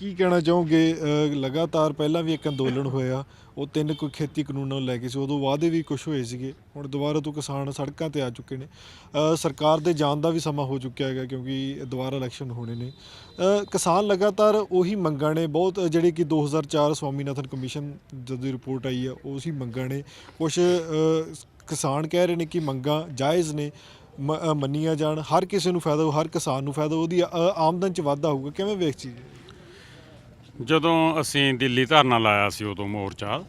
ਕੀ ਕਹਿਣਾ ਚਾਹੋਗੇ? ਲਗਾਤਾਰ ਪਹਿਲਾਂ ਵੀ ਇੱਕ ਅੰਦੋਲਨ ਹੋਇਆ, ਉਹ ਤਿੰਨ ਕੋਈ ਖੇਤੀ ਕਾਨੂੰਨਾਂ ਨੂੰ ਲੈ ਕੇ ਸੀ, ਉਦੋਂ ਵਾਅਦੇ ਵੀ ਕੁਝ ਹੋਏ ਸੀਗੇ। ਹੁਣ ਦੁਬਾਰਾ ਤੋਂ ਕਿਸਾਨ ਸੜਕਾਂ ਤੇ ਆ ਚੁੱਕੇ ਨੇ। ਸਰਕਾਰ ਦੇ ਜਾਣ ਦਾ ਵੀ ਸਮਾਂ ਹੋ ਚੁੱਕਿਆ ਹੈਗਾ ਕਿਉਂਕਿ ਦੁਬਾਰਾ ਇਲੈਕਸ਼ਨ ਹੋਣੇ ਨੇ। ਕਿਸਾਨ ਲਗਾਤਾਰ ਉਹੀ ਮੰਗਾਂ ਨੇ, ਬਹੁਤ ਜਿਹੜੇ ਕਿ 2004 ਸਵਾਮੀਨਾਥਨ ਕਮਿਸ਼ਨ ਜਦੋਂ ਦੀ ਰਿਪੋਰਟ ਆਈ ਆ, ਉਹ ਸੀ ਮੰਗਾਂ ਨੇ। ਕੁਝ ਕਿਸਾਨ ਕਹਿ ਰਹੇ ਨੇ ਕਿ ਮੰਗਾਂ ਜਾਇਜ਼ ਨੇ, ਮ- ਮੰਨੀਆਂ ਜਾਣ। ਹਰ ਕਿਸੇ ਨੂੰ ਫਾਇਦਾ ਹੋ ਹਰ ਕਿਸਾਨ ਨੂੰ ਫਾਇਦਾ, ਉਹਦੀ ਆਮਦਨ ਚ ਵਾਧਾ ਹੋਊਗਾ। ਕਿਵੇਂ ਵੇਖ ਚੀਜ਼ ਜਦੋਂ ਅਸੀਂ ਦਿੱਲੀ ਧਰਨਾ ਲਾਇਆ ਸੀ ਉਦੋਂ ਮੋਰਚਾ,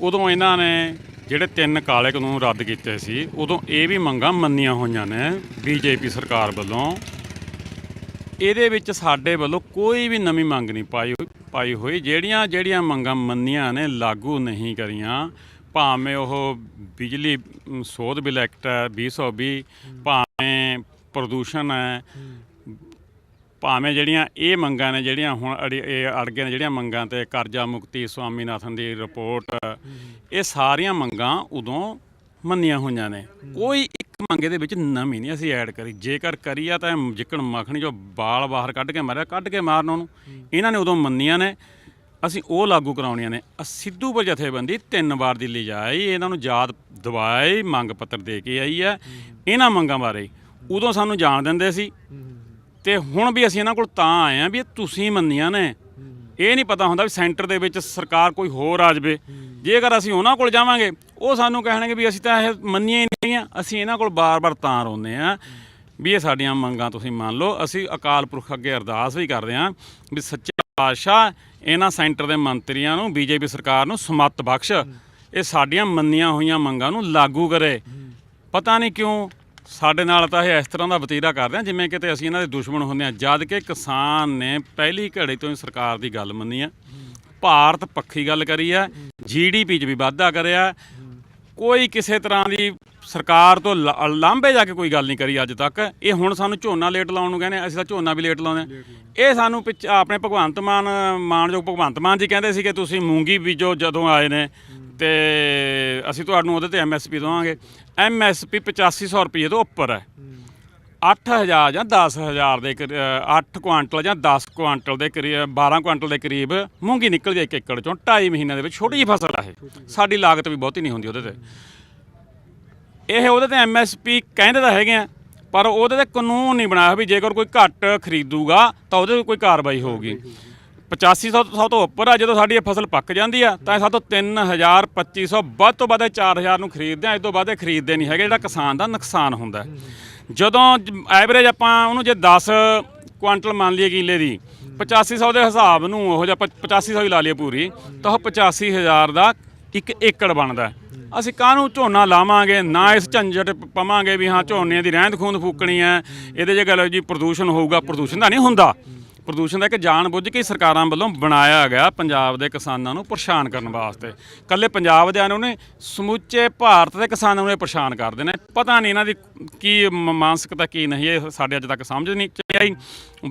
ਉਦੋਂ ਇਹਨਾਂ ਨੇ ਜਿਹੜੇ ਤਿੰਨ ਕਾਲੇ ਕਾਨੂੰਨ ਰੱਦ ਕੀਤੇ ਸੀ, ਉਦੋਂ ਇਹ ਵੀ ਮੰਗਾਂ ਮੰਨੀਆਂ ਹੋਈਆਂ ਨੇ ਬੀਜੇਪੀ ਸਰਕਾਰ ਵੱਲੋਂ। ਇਹਦੇ ਵਿੱਚ ਸਾਡੇ ਵੱਲੋਂ ਕੋਈ ਵੀ ਨਵੀਂ ਮੰਗ ਨਹੀਂ ਪਾਈ ਪਾਈ ਹੋਈ। ਜਿਹੜੀਆਂ ਜਿਹੜੀਆਂ ਮੰਗਾਂ ਮੰਨੀਆਂ ਨੇ, ਲਾਗੂ ਨਹੀਂ ਕਰੀਆਂ। ਭਾਵੇਂ ਉਹ ਬਿਜਲੀ ਸੋਧ ਬਿੱਲ ਐਕਟ ਹੈ 2020 ਭਾਵੇਂ ਪ੍ਰਦੂਸ਼ਣ ਹੈ। ਭਾਵੇਂ ਜਿਹੜੀਆਂ ਇਹ ਮੰਗਾਂ ਨੇ ਜਿਹੜੀਆਂ ਹੁਣ ਅੜੀ- ਇਹ ਅੜ ਗਏ ਨੇ ਜਿਹੜੀਆਂ ਮੰਗਾਂ ਤੇ ਕਰਜ਼ਾ ਮੁਕਤੀ ਸਵਾਮੀਨਾਥਨ ਦੀ ਰਿਪੋਰਟ ਇਹ ਸਾਰੀਆਂ ਮੰਗਾਂ ਉਦੋਂ ਮੰਨੀਆਂ ਹੋਈਆਂ ਨੇ। ਕੋਈ ਇੱਕ ਮੰਗੇ ਦੇ ਵਿੱਚ ਨਵੀਂ ਨਹੀਂ ਅਸੀਂ ਐਡ ਕਰੀ। ਜੇਕਰ ਕਰੀ ਆ ਤਾਂ ਇਹ ਜਿੱਕਣ ਮੱਖਣੀ ਜੋ ਬਾਲ ਬਾਹਰ ਕੱਢ ਕੇ ਮਾਰਿਆ ਕੱਢ ਕੇ ਮਾਰਨ ਉਹਨੂੰ। ਇਹਨਾਂ ਨੇ ਉਦੋਂ ਮੰਨੀਆਂ ਨੇ। ਅਸੀਂ ਉਹ ਲਾਗੂ ਕਰਾਉਣੀਆਂ ਨੇ। ਅ ਸਿੱਧੂਪੁਰ ਜਥੇਬੰਦੀ ਤਿੰਨ ਵਾਰ ਦਿੱਲੀ ਜਾਈ ਇਹਨਾਂ ਨੂੰ ਯਾਦ ਦਵਾਈ ਮੰਗ ਪੱਤਰ ਦੇ ਕੇ ਆਈ ਹੈ। ਇਹਨਾਂ ਮੰਗਾਂ ਬਾਰੇ ਉਦੋਂ ਸਾਨੂੰ ਜਾਣ ਦਿੰਦੇ ਸੀ। ਤੇ ਹੁਣ ਵੀ ਅਸੀਂ ਇਹਨਾਂ ਕੋਲ ਤਾਂ ਆਏ ਆ ਵੀ ਇਹ ਤੁਸੀਂ ਮੰਨੀਆਂ ਨੇ। ਇਹ ਨਹੀਂ ਪਤਾ ਹੁੰਦਾ ਵੀ ਸੈਂਟਰ ਦੇ ਵਿੱਚ ਸਰਕਾਰ ਕੋਈ ਹੋਰ ਆ ਜਾਵੇ। ਜੇਕਰ ਅਸੀਂ ਉਹਨਾਂ ਕੋਲ ਜਾਵਾਂਗੇ, ਉਹ ਸਾਨੂੰ ਕਹਿਣਗੇ ਵੀ ਅਸੀਂ ਤਾਂ ਇਹ ਮੰਨੀਆਂ ਹੀ ਨਹੀਂ ਆ। ਅਸੀਂ ਇਹਨਾਂ ਕੋਲ ਬਾਰ-ਬਾਰ ਤਾਂ ਰੋਂਦੇ ਆ ਵੀ ਇਹ ਸਾਡੀਆਂ ਮੰਗਾਂ ਤੁਸੀਂ ਮੰਨ ਲਓ। ਅਸੀਂ ਅਕਾਲ ਪੁਰਖ ਅੱਗੇ ਅਰਦਾਸ ਵੀ ਕਰਦੇ ਆ ਵੀ ਸੱਚੇ ਪਾਤਸ਼ਾਹ ਇਹਨਾਂ ਸੈਂਟਰ ਦੇ ਮੰਤਰੀਆਂ ਨੂੰ, ਬੀਜੇਪੀ ਸਰਕਾਰ ਨੂੰ ਸਮੱਤ ਬਖਸ਼। ਇਹ ਸਾਡੀਆਂ ਮੰਨੀਆਂ ਹੋਈਆਂ ਮੰਗਾਂ ਨੂੰ ਲਾਗੂ ਕਰੇ। ਪਤਾ ਨਹੀਂ ਕਿਉਂ ਸਾਡੇ ਨਾਲ ਤਾਂ ਇਹ ਇਸ ਤਰ੍ਹਾਂ ਦਾ ਵਤੀਰਾ ਕਰਦੇ ਆ, ਜਿਵੇਂ ਕਿਤੇ ਅਸੀਂ ਇਹਨਾਂ ਦੇ ਦੁਸ਼ਮਣ ਹੁੰਦੇ ਆ। ਜਦ ਕਿ ਕਿਸਾਨ ਨੇ ਪਹਿਲੀ ਘੜੀ ਤੋਂ ਹੀ ਸਰਕਾਰ ਦੀ ਗੱਲ ਮੰਨੀ ਆ। ਭਾਰਤ ਪੱਖੀ ਗੱਲ ਕਰੀ ਆ ਜੀਡੀਪੀ 'ਚ ਵੀ ਵਾਧਾ ਕਰਿਆ। ਕੋਈ ਕਿਸੇ ਤਰ੍ਹਾਂ ਦੀ ਸਰਕਾਰ ਤੋਂ ਲਾ- ਲਾਂਭੇ ਜਾ ਕੇ ਕੋਈ ਗੱਲ ਨਹੀਂ ਕਰੀ ਅੱਜ ਤੱਕ। ਇਹ ਹੁਣ ਸਾਨੂੰ ਝੋਨਾ ਲੇਟ ਲਾਉਣ ਨੂੰ ਕਹਿੰਦੇ ਅਸੀਂ ਤਾਂ ਝੋਨਾ ਵੀ ਲੇਟ ਲਾਉਂਦੇ ਹਾਂ। ਇਹ ਸਾਨੂੰ ਪਿੱਛ ਆਪਣੇ ਭਗਵੰਤ ਮਾਨ ਮਾਨਯੋਗ ਭਗਵੰਤ ਮਾਨ ਜੀ ਕਹਿੰਦੇ ਸੀ ਕਿ ਤੁਸੀਂ ਮੂੰਗੀ ਬੀਜੋ ਜਦੋਂ ਆਏ ਨੇ। ਤੇ ਅਸੀਂ ਤੁਹਾਨੂੰ ਉਹਦੇ ਤੇ ਐਮਐਸਪੀ ਦਵਾਂਗੇ। ਐਮਐਸਪੀ 8500 ਰੁਪਏ ਤੋਂ ਉੱਪਰ ਹੈ। 8000 ਜਾਂ 10000 ਦੇ 8 ਕੁਆਂਟਲ ਜਾਂ 10 ਕੁਆਂਟਲ ਦੇ ਕਰੀਬ 12 ਕੁਆਂਟਲ ਦੇ ਕਰੀਬ ਮੂੰਗੀ ਨਿਕਲਦੀ ਹੈ ਇੱਕ ਏਕੜ ਚੋਂ। 2.5 ਮਹੀਨਿਆਂ ਦੇ ਵਿੱਚ ਛੋਟੀ ਜਿਹੀ ਫਸਲ ਆ ਇਹ। ਸਾਡੀ ਲਾਗਤ ਵੀ ਬਹੁਤੀ ਨਹੀਂ ਹੁੰਦੀ ਉਹਦੇ ਤੇ। ਇਹ ਉਹਦੇ ਤੇ ਐਮਐਸਪੀ ਕਹਿੰਦੇ ਤਾਂ ਹੈਗੇ ਆ, ਪਰ ਉਹਦੇ ਤੇ ਕਾਨੂੰਨ ਨਹੀਂ ਬਣਾਇਆ ਵੀ ਜੇਕਰ ਕੋਈ ਘੱਟ ਖਰੀਦੂਗਾ ਤਾਂ ਉਹਦੇ ਤੇ ਕੋਈ ਕਾਰਵਾਈ ਹੋਊਗੀ। 8500 ਸੌ ਤੋਂ ਉੱਪਰ ਆ, ਜਦੋਂ ਸਾਡੀ ਇਹ ਫਸਲ ਪੱਕ ਜਾਂਦੀ ਆ, ਤਾਂ ਇਹ ਸਾਡੇ ਤੋਂ 3000 2500 ਵੱਧ ਤੋਂ ਵੱਧ ਇਹ 4000 ਨੂੰ ਖਰੀਦਦੇ ਆ, ਇਸ ਤੋਂ ਵੱਧ ਇਹ ਖਰੀਦਦੇ ਨਹੀਂ ਹੈਗੇ, ਜਿਹੜਾ ਕਿਸਾਨ ਦਾ ਨੁਕਸਾਨ ਹੁੰਦਾ ਜਦੋਂ ਐਵਰੇਜ ਆਪਾਂ ਉਹਨੂੰ ਜੇ 10 ਕੁਆਂਟਲ ਮੰਨ ਲਈਏ ਕਿਲੇ ਦੀ 8500 ਦੇ ਹਿਸਾਬ ਨੂੰ ਉਹ ਜਿਹਾ 8500 ਹੀ ਲਾ ਲਈਏ ਪੂਰੀ, ਤਾਂ ਉਹ 85000 ਦਾ ਇੱਕ ਏਕੜ ਬਣਦਾ ਅਸੀਂ ਕਾਹਨੂੰ ਝੋਨਾ ਲਾਵਾਂਗੇ? ਨਾ ਇਸ ਝੰਜਟ ਪ- ਪਵਾਂਗੇ ਵੀ ਹਾਂ ਝੋਨੇ ਦੀ ਰਹਿੰਦ ਖੂੰਦ ਫੂਕਣੀ ਹੈ ਇਹਦੇ ਜੇ ਗੱਲ ਜੀ ਪ੍ਰਦੂਸ਼ਣ ਹੋਊਗਾ, ਪ੍ਰਦੂਸ਼ਣ ਦਾ ਨਹੀਂ ਹੁੰਦਾ। ਪ੍ਰਦੂਸ਼ਣ ਦਾ ਇੱਕ ਜਾਣ ਬੁੱਝ ਕੇ ਸਰਕਾਰਾਂ ਵੱਲੋਂ ਬਣਾਇਆ ਗਿਆ ਪੰਜਾਬ ਦੇ ਕਿਸਾਨਾਂ ਨੂੰ ਪਰੇਸ਼ਾਨ ਕਰਨ ਵਾਸਤੇ। ਕੱਲੇ ਪੰਜਾਬ ਦੇ ਉਹਨੇ ਸਮੁੱਚੇ ਭਾਰਤ ਦੇ ਕਿਸਾਨਾਂ ਨੂੰ ਇਹ ਪਰੇਸ਼ਾਨ ਕਰਦੇ ਨੇ। ਪਤਾ ਨਹੀਂ ਇਹਨਾਂ ਦੀ ਕੀ ਮਾਨਸਿਕਤਾ ਕੀ ਨਹੀਂ ਇਹ ਸਾਡੇ ਅੱਜ ਤੱਕ ਸਮਝ ਨਹੀਂ ਆਈ।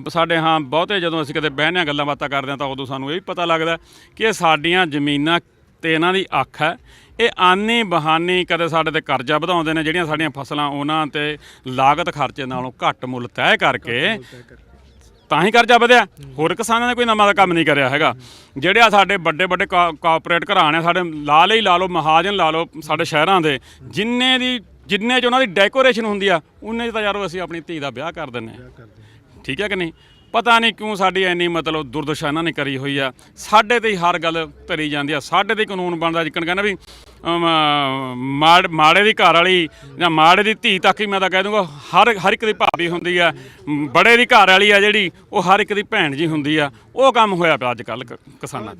ਸਾਡੇ ਹਾਂ ਬਹੁਤੇ ਜਦੋਂ ਅਸੀਂ ਕਦੇ ਬਹਿਨੇ ਗੱਲਾਂ ਬਾਤਾਂ ਕਰਦੇ ਹਾਂ ਤਾਂ ਉਦੋਂ ਸਾਨੂੰ ਇਹ ਵੀ ਪਤਾ ਲੱਗਦਾ ਕਿ ਇਹ ਸਾਡੀਆਂ ਜ਼ਮੀਨਾਂ ਤੇ ਇਹਨਾਂ ਦੀ ਅੱਖ ਹੈ। ਇਹ ਆਨੀ ਬਹਾਨੀ ਕਦੇ ਸਾਡੇ ਤੇ ਕਰਜ਼ਾ ਵਧਾਉਂਦੇ ਨੇ ਜਿਹੜੀਆਂ ਸਾਡੀਆਂ ਫਸਲਾਂ ਉਹਨਾਂ ਤੇ ਲਾਗਤ ਖਰਚੇ ਨਾਲੋਂ ਘੱਟ ਮੁੱਲ ਤੈਅ ਕਰਕੇ ਤਾਂ ਹੀ ਕਰਜ਼ਾ ਵਧਿਆ। ਹੋਰ ਕਿਸਾਨਾਂ ਨੇ ਕੋਈ ਨਵਾਂ ਦਾ ਕੰਮ ਨਹੀਂ ਕਰਿਆ ਹੈਗਾ। ਜਿਹੜੇ ਆ ਸਾਡੇ ਵੱਡੇ ਵੱਡੇ ਕਾਰਪੋਰੇਟ ਘਰਾਂ ਨੇ ਸਾਡੇ ਲਾ ਲਈ ਲਾ ਲਓ ਮਹਾਜਨ ਲਾ ਲਓ ਸਾਡੇ ਸ਼ਹਿਰਾਂ ਦੇ ਜਿੰਨੇ ਦੀ ਜਿੰਨੇ ਚ ਉਹਨਾਂ ਦੀ ਡੈਕੋਰੇਸ਼ਨ ਹੁੰਦੀ ਆ ਉਹਨੇ 'ਚ ਤਾਂ ਯਾਰੋ ਅਸੀਂ ਆਪਣੀ ਧੀ ਦਾ ਵਿਆਹ ਕਰ ਦਿੰਨੇ ਆ। ਠੀਕ ਹੈ ਕਿ ਨਹੀਂ? ਪਤਾ ਨਹੀਂ ਕਿਉਂ ਸਾਡੀ ਇੰਨੀ ਮਤਲਬ ਦੁਰਦਸ਼ਾ ਇਹਨਾਂ ਨੇ ਕਰੀ ਹੋਈ ਆ। ਸਾਡੇ ਤੇ ਹੀ ਹਰ ਗੱਲ ਧਰੀ ਜਾਂਦੀ ਆ ਸਾਡੇ ਤੇ ਕਾਨੂੰਨ ਬਣਦਾ ਜਿੱਕਣ ਕਹਿੰਦਾ ਵੀ ਮਾੜ- ਮਾੜੇ ਦੀ ਘਰ ਵਾਲੀ ਜਾਂ ਮਾੜੇ ਦੀ ਧੀ ਤੱਕ ਹੀ ਮੈਂ ਤਾਂ ਕਹਿ ਦੂੰਗਾ, ਹਰ ਹਰ ਇੱਕ ਦੀ ਭਾਬੀ ਹੁੰਦੀ ਆ। ਬੜੇ ਦੀ ਘਰ ਵਾਲੀ ਆ ਜਿਹੜੀ, ਉਹ ਹਰ ਇੱਕ ਦੀ ਭੈਣ ਜੀ ਹੁੰਦੀ ਆ। ਉਹ ਕੰਮ ਹੋਇਆ ਪਿਆ ਅੱਜ ਕੱਲ ਕਿਸਾਨਾਂ